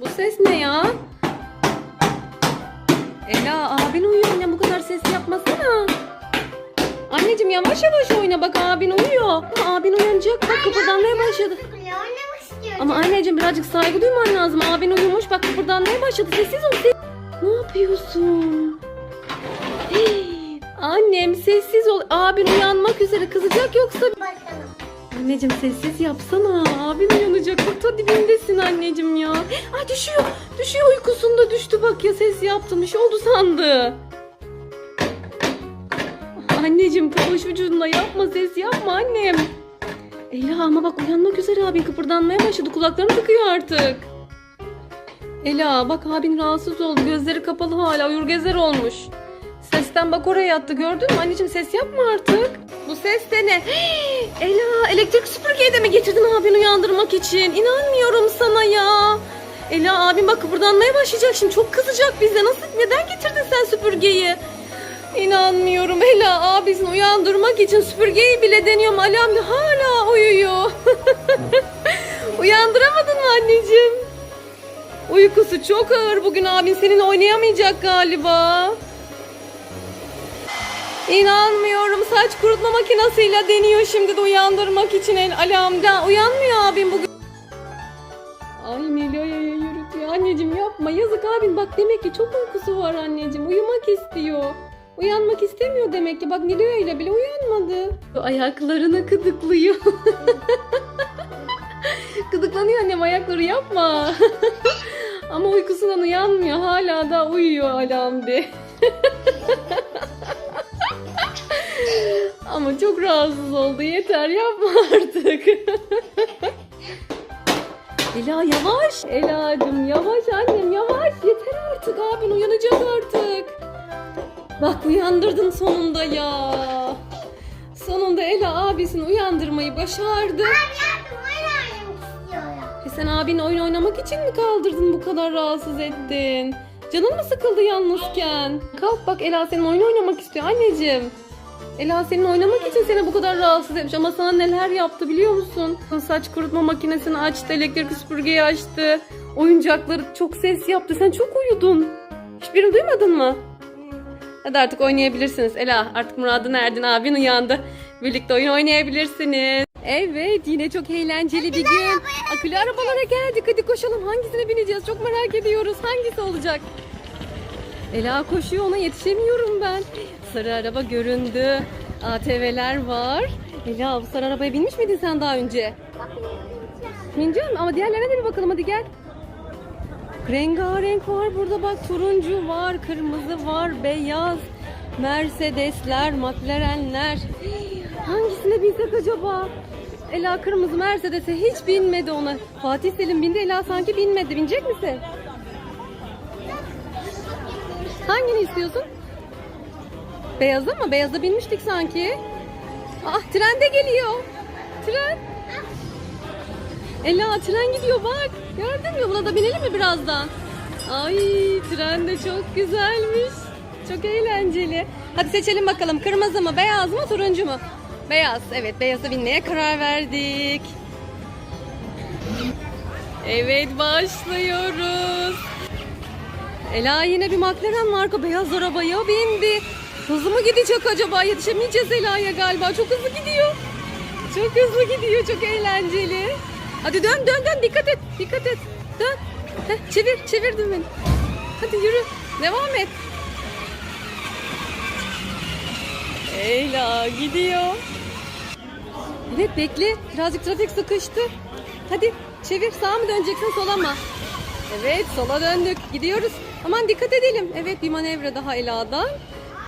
Bu ses ne ya? Ela abin uyuyor anne bu kadar ses yapmasana. Anneciğim yavaş yavaş oyna bak abin uyuyor. Ama abin uyanacak bak kıpırdanmaya başladı. Ama anneciğim birazcık saygı duyman lazım. Abin uyumuş bak kıpırdanmaya başladı. Sessiz ol. Ses... Ne yapıyorsun? Annem sessiz ol. Abin uyanmak üzere kızacak yoksa... Bakalım. Anneciğim sessiz yapsana. Abin uyanacak. Bak ta dibindesin anneciğim ya. Ay düşüyor. Düşüyor uykusunda düştü bak ya ses yaptım. Bir şey oldu sandı. Anneciğim koş vücuduna yapma ses yapma annem. Ela ama bak uyanmak üzere abin kıpırdanmaya başladı. Kulaklarını tıkıyor artık. Ela bak abin rahatsız oldu. Gözleri kapalı hala. Uyur gezer olmuş. Sesten bak oraya yattı gördün mü? Anneciğim ses yapma artık. Bu ses de ne? Ela elektrik süpürgeyi de mi getirdin abini uyandırmak için? İnanmıyorum sana ya. Ela abim bak kıpırdanmaya başlayacak şimdi. Çok kızacak bize. Nasıl neden getirdin sen süpürgeyi? İnanmıyorum Ela abisini uyandırmak için süpürgeyi bile deniyorum. Alarm hala uyuyor. Uyandıramadın mı anneciğim? Uykusu çok ağır bugün abin seninle oynayamayacak galiba. İnanmıyorum saç kurutma makinesiyle deniyor şimdi de uyandırmak için el alarmda. Uyanmıyor abim bugün. Ay Nilo'ya yürütüyor. Anneciğim yapma yazık abin bak demek ki çok uykusu var anneciğim. Uyumak istiyor. Uyanmak istemiyor demek ki. Bak Nilo'ya ile bile uyanmadı. Ayaklarını kıdıklıyor. Gıdıklanıyor annem ayakları yapma. Ama uykusundan uyanmıyor. Hala da uyuyor alarmde. Ama çok rahatsız oldu. Yeter yapma artık. Ela yavaş. Ela'cığım yavaş annem yavaş. Yeter artık abin uyanacak artık. Bak uyandırdın sonunda ya. Sonunda Ela abisini uyandırmayı başardı. Oynamak istiyorum. E sen abin oyun oynamak için mi kaldırdın bu kadar rahatsız ettin? Canın mı sıkıldı yalnızken? Kalk bak Ela senin oyun oynamak istiyor anneciğim. Ela senin oynamak için seni bu kadar rahatsız etmiş ama sana neler yaptı biliyor musun? Saç kurutma makinesini açtı, elektrik süpürgeyi açtı. Oyuncakları çok ses yaptı. Sen çok uyudun. Hiçbirini duymadın mı? Hadi artık oynayabilirsiniz. Ela artık muradına erdin abin uyandı. Birlikte oyun oynayabilirsiniz. Evet yine çok eğlenceli bir gün. Akülü arabalara geldik. Hadi koşalım. Hangisine bineceğiz? Çok merak ediyoruz. Hangisi olacak? Ela koşuyor ona yetişemiyorum ben. Sarı araba göründü. ATV'ler var. Ela bu sarı arabaya binmiş miydin sen daha önce? Bineceğim ama diğerlerine de bir bakalım hadi gel. Rengarenk var burada bak turuncu var, kırmızı var, beyaz. Mercedesler, McLarenler. Hangisine binsek acaba? Ela kırmızı Mercedes'e hiç binmedi ona. Fatih Selim bindi, Ela sanki binmedi. Binecek misin? Hangini istiyorsun? Beyaza mı? Beyaza binmiştik sanki. Ah tren de geliyor. Tren. Ela tren gidiyor bak. Gördün mü? Buna da binelim mi birazdan? Ay tren de çok güzelmiş. Çok eğlenceli. Hadi seçelim bakalım. Kırmızı mı, beyaz mı, turuncu mu? Beyaz. Evet, beyaza binmeye karar verdik. Evet, başlıyoruz. Ela yine bir McLaren marka beyaz arabaya bindi. Hızlı mı gidecek acaba? Yetişemeyeceğiz Ela'ya galiba. Çok hızlı gidiyor. Çok hızlı gidiyor. Çok eğlenceli. Hadi dön dön dön. Dikkat et. Dikkat et. Dön. Heh, çevir. Çevir dümeni. Hadi yürü. Devam et. Ela gidiyor. Evet bekle. Birazcık trafik sıkıştı. Hadi çevir. Sağa mı döneceksin sola mı? Evet sola döndük. Gidiyoruz. Aman dikkat edelim. Evet bir manevra daha Ela'dan.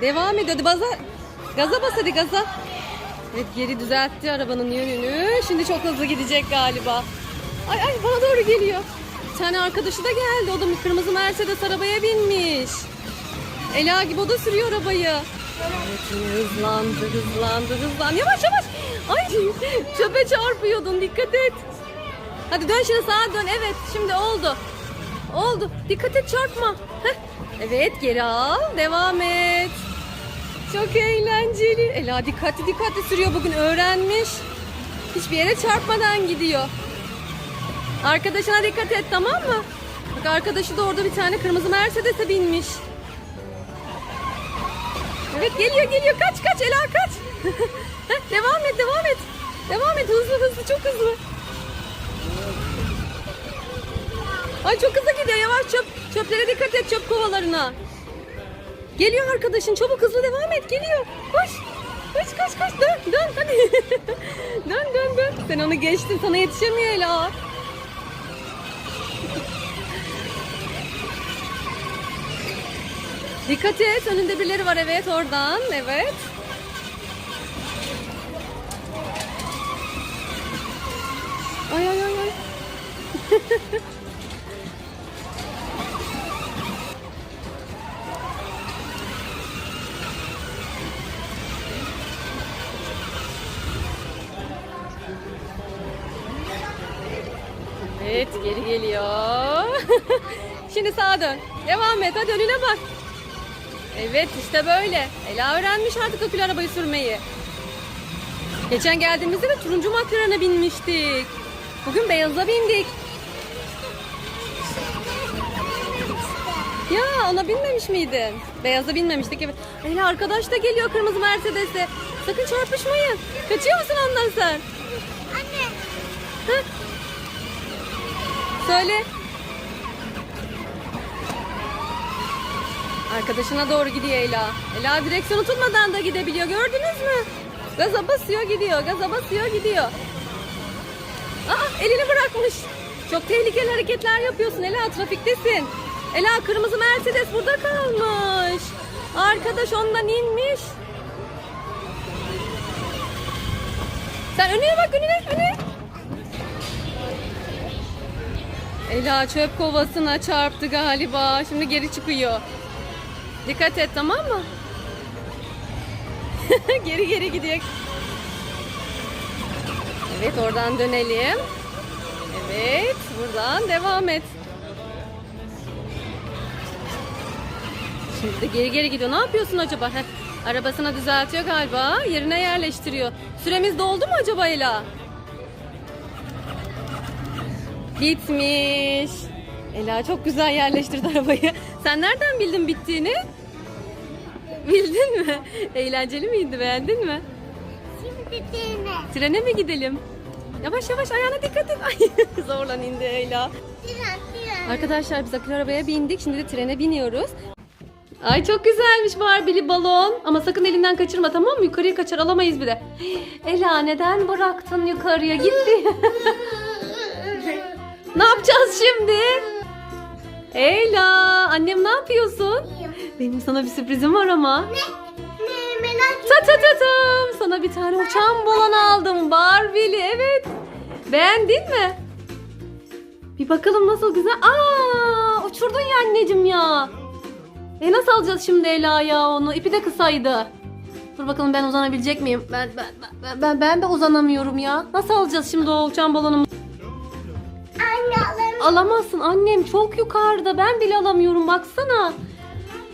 Devam ediyor. Baza, gaza bas hadi gaza. Evet geri düzeltti arabanın yönünü. Şimdi çok hızlı gidecek galiba. Ay ay bana doğru geliyor. Bir tane arkadaşı da geldi. O da kırmızı Mercedes arabaya binmiş. Ela gibi o da sürüyor arabayı. Evet hızlandı hızlandı hızlandı. Yavaş yavaş. Ay çöpe çarpıyordun dikkat et. Hadi dön şimdi sağa dön. Evet şimdi oldu. Oldu. Dikkat et çarpma. Heh. Evet geri al. Devam et. Çok eğlenceli. Ela dikkatli dikkatli sürüyor bugün öğrenmiş. Hiçbir yere çarpmadan gidiyor. Arkadaşına dikkat et tamam mı? Bak arkadaşı da orada bir tane kırmızı Mercedes'e binmiş. Evet geliyor geliyor kaç kaç Ela kaç. Devam et devam et. Devam et hızlı hızlı çok hızlı. Ay çok hızlı gidiyor yavaş çöp. Çöplere dikkat et çöp kovalarına. Geliyor arkadaşın çabuk hızlı devam et geliyor. Koş. Koş koş koş dön dön hadi. dön dön dön. Sen onu geçtin sana yetişemiyor Ela. Dikkat et önünde birileri var evet oradan evet. Ay ay ay ay. Evet geri geliyor. Şimdi sağa dön. Devam et hadi önüne bak. Evet işte böyle. Ela öğrenmiş artık akülü arabayı sürmeyi. Geçen geldiğimizde de turuncu makrona binmiştik. Bugün beyaza bindik. Ya ona binmemiş miydin? Beyaza binmemiştik evet. Ela arkadaş da geliyor kırmızı Mercedes'e. Sakın çarpışmayın. Kaçıyor musun ondan sen? Anne. Heh. Söyle. Arkadaşına doğru gidiyor Ela. Ela direksiyonu tutmadan da gidebiliyor. Gördünüz mü? Gaza basıyor gidiyor. Gaza basıyor gidiyor. Aa elini bırakmış. Çok tehlikeli hareketler yapıyorsun Ela. Trafiktesin. Ela kırmızı Mercedes burada kalmış. Arkadaş ondan inmiş. Sen önüne bak önüne önüne. Ela çöp kovasına çarptı galiba. Şimdi geri çıkıyor. Dikkat et tamam mı? geri geri gidiyor. Evet oradan dönelim. Evet buradan devam et. Şimdi de geri geri gidiyor. Ne yapıyorsun acaba? Heh, arabasını düzeltiyor galiba. Yerine yerleştiriyor. Süremiz doldu mu acaba Ela? Bitmiş. Ela çok güzel yerleştirdi arabayı. Sen nereden bildin bittiğini? Bildin mi? Eğlenceli miydi? Beğendin mi? Şimdi trene. Trene mi gidelim? Yavaş yavaş ayağına dikkat et. Ay zorlan indi Ela. Tren tren. Arkadaşlar biz akülü arabaya bindik. Şimdi de trene biniyoruz. Ay çok güzelmiş Barbie'li balon. Ama sakın elinden kaçırma tamam mı? Yukarıya kaçar alamayız bir de. Ela neden bıraktın yukarıya? Gitti. ne yapacağız şimdi? Ela annem ne yapıyorsun? Benim sana bir sürprizim var ama. Ne merak etme. Ta ta ta tam. Sana bir tane uçan balon aldım. Barbie'li evet. Beğendin mi? Bir bakalım nasıl güzel. Aa, uçurdun ya anneciğim ya. E nasıl alacağız şimdi Ela ya onu? İpi de kısaydı. Dur bakalım ben uzanabilecek miyim? Ben ben ben ben, ben de uzanamıyorum ya. Nasıl alacağız şimdi o uçan balonumu? Anne. Alamazsın annem çok yukarıda. Ben bile alamıyorum baksana.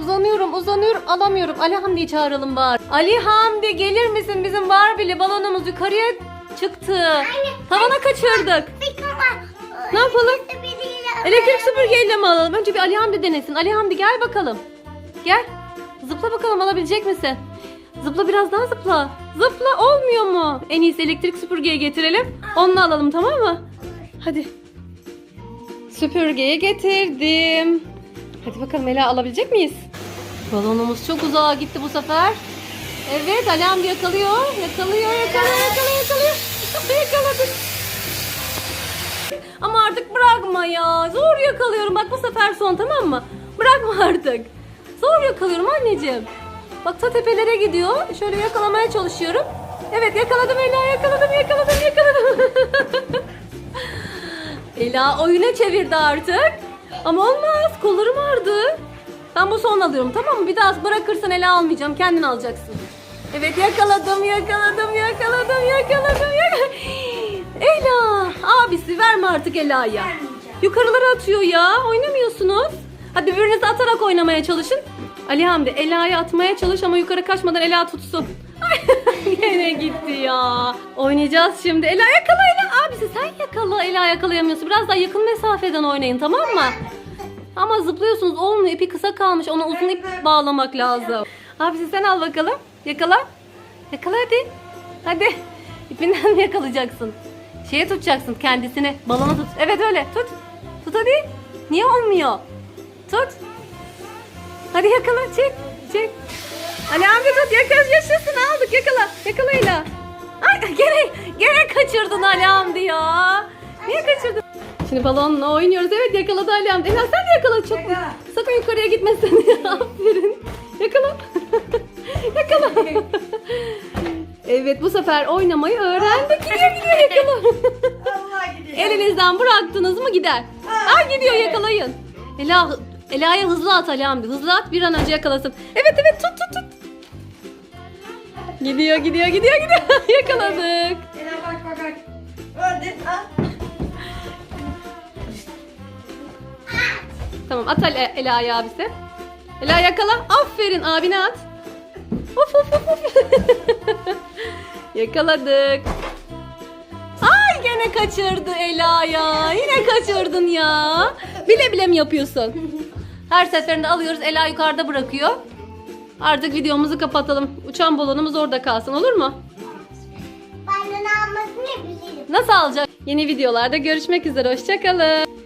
Uzanıyorum uzanıyorum alamıyorum. Ali Hamdi'yi çağıralım bari. Ali Hamdi gelir misin? Bizim Barbie'li balonumuz yukarıya çıktı. Tavana kaçırdık. Ne yapalım? Elektrik süpürgeyle mi alalım? Önce bir Ali Hamdi denesin. Ali Hamdi gel bakalım. Gel. Zıpla bakalım alabilecek misin? Zıpla biraz daha zıpla. Zıpla olmuyor mu? En iyisi elektrik süpürgeye getirelim. Onunla alalım tamam mı? Hadi. Süpürgeyi getirdim. Hadi bakalım Ela alabilecek miyiz? Balonumuz çok uzağa gitti bu sefer. Evet Ali Hamdi yakalıyor. Yakalıyor, yakalıyor, yakalıyor, yakalıyor. Yakaladık. Ama artık bırakma ya. Zor yakalıyorum. Bak bu sefer son tamam mı? Bırakma artık. Zor yakalıyorum anneciğim. Bak ta tepelere gidiyor. Şöyle yakalamaya çalışıyorum. Evet yakaladım Ela yakaladım yakaladım yakaladım. Ela oyuna çevirdi artık. Ama olmaz kollarım ağrıdı. Ben bu son alıyorum tamam mı? Bir daha bırakırsan Ela almayacağım. Kendin alacaksın. Evet yakaladım yakaladım yakaladım yakaladım yakaladım. Ela abisi verme artık Ela'ya. Yukarılara atıyor ya oynamıyorsunuz. Hadi birbirinizi atarak oynamaya çalışın. Ali Hamdi Ela'ya atmaya çalış ama yukarı kaçmadan Ela tutsun. Yine gitti ya. Oynayacağız şimdi. Ela yakala Ela. Abisi sen yakala. Ela yakalayamıyorsun. Biraz daha yakın mesafeden oynayın tamam mı? Ama zıplıyorsunuz olmuyor. İpi kısa kalmış. Ona uzun ip bağlamak lazım. Abisi sen al bakalım. Yakala. Yakala hadi. Hadi. İpinden mi yakalayacaksın? Şeye tutacaksın kendisini. Balona tut. Evet öyle. Tut. Tut hadi. Niye olmuyor? Tut. Hadi yakala. Çek. Çek. Ali amca tut. Yakala. Yaşasın aldık. Yakala. Yakala Ela. Ay gene, gene kaçırdın Ali Hamdi ya. Niye kaçırdın? Şimdi balonla oynuyoruz. Evet yakaladı Ali Hamdi. Ela sen de yakala. Çok Sakın yukarıya gitmesin. Aferin. Yakala. yakala. evet bu sefer oynamayı öğrendik. Gidiyor gidiyor yakala. Allah gidiyor. Elinizden bıraktınız mı gider. Ay gidiyor yakalayın. Ela Ela'ya hızlı at Ali Hamdi. Hızlı at bir an önce yakalasın. Evet evet tut tut tut. Gidiyor gidiyor gidiyor gidiyor. Yakaladık. Ela bak bak bak. Ördün ha. Tamam at Ela, Ela'yı abisi. Ela yakala. Aferin abine at. Of of of of. Yakaladık. Ay gene kaçırdı Ela ya. Yine kaçırdın ya. Bile bile mi yapıyorsun? Her seferinde alıyoruz Ela yukarıda bırakıyor. Artık videomuzu kapatalım. Uçan balonumuz orada kalsın olur mu? Benden almasını bilirim. Nasıl alacak? Yeni videolarda görüşmek üzere. Hoşçakalın.